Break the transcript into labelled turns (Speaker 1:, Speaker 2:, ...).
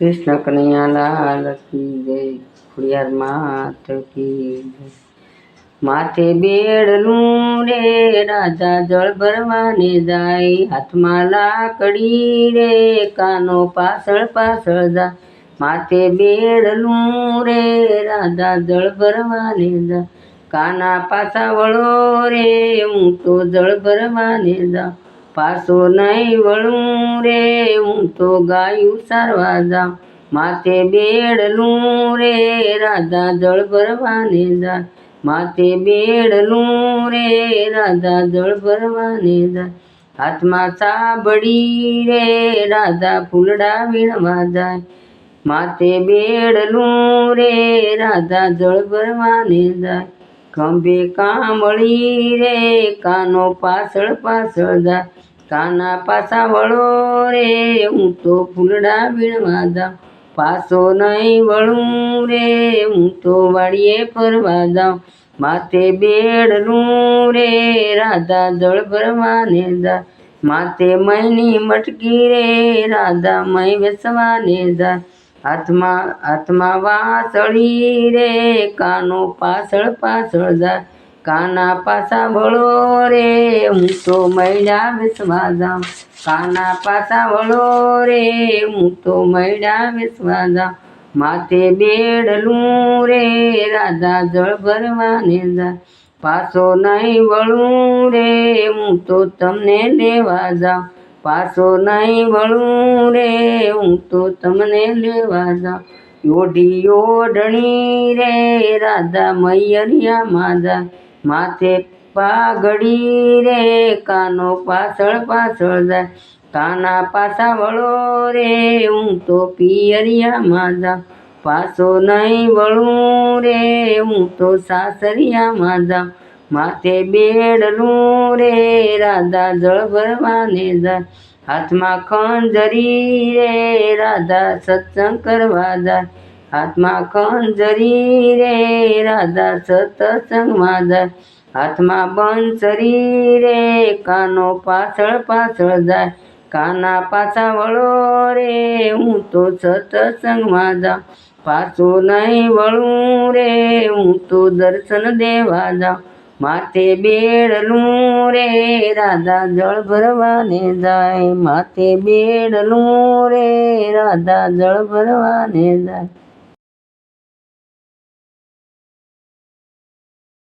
Speaker 1: કૃષ્ણ કનૈયાલાલ કી જય, ખુડિયાર માત કી માથે બેડલું રે રાજા જળ ભરવાને જાય. હાથમાં લાકડી રે, કાનો પાછળ પાછળ જાય. માથે બેડલું રે રાજા જળ ભરવાને જાય. કાના પાછા વળો રે, હું તો જળ ભરવાને જાઉં પાછો નહીં વળું રે, હું તો ગાયું સારવા જાઉં માથે બેડલું રે, રાધા જળ ભરવાને જાય માથે બેડલું રે, રાધા જળ ભરવાને જાય હાથમાં સાબડી રે, રાધા ફૂલડા વીણવા જાય. માથે બેડલું રે, રાધા જળ ભરવાને જાય. ખંભે કામળી રે, કાનો પાછળ પાછળ જાય. કાના પાસા વળો રે, હું તો ફૂલડા વીણવા જાઉં. પાછો નહીં વળું રે, હું તો વાડીએ ફરવા જાઉં. માથે બેડલું રે રાધા જળ ભરવાને જા. માથે મયની મટકી રે, રાધા મય વેસવાને જા. હાથમાં હાથમાં વાસળી રે, કાનો પાછળ પાછળ જાય કાના પાસા વળો રે, હું તો મૈડા જાઉં. કાના પાસા વળો રે, હું તો મૈડા વેસવા જાઉં. માથે બેડલું રે રાધા જળ ભરવાને જા. પાછો નહીં વળું રે, હું તો તમને લેવા જાઉં. પાછો નહીં વળું રે, હું તો તમને લેવા જાઉં. યોઢી ઓઢણી રે રાધા મૈયરિયામાં જાય માથે પાઘડી રે, કાનો પાછળ પાછળ જાય. કાના પાછા વળો રે, હું તો પિયરિયામાં જા પાછો નહીં વળું રે, હું તો સાસરિયામાં જા માથે બેડલું રે, રાધા જળ ભરવાને જાય. હાથમાં ખંજરી રે, રાધા સત્સંગ કરવા જાય. હાથમાં ખંજરી રે રાધા સત્સંગમાં જાય હાથમાં બંસરી રે કાનો પાછળ પાછળ જાય કાના પાછા વળો રે હું તો સત્સંગમાં જાઉં પાછો નહીં વળું રે હું તો દર્શન દેવા જાઉં માથે બેડલું રે રાધા જળ ભરવાને જાય માથે બેડલું રે રાધા જળ ભરવાને જાય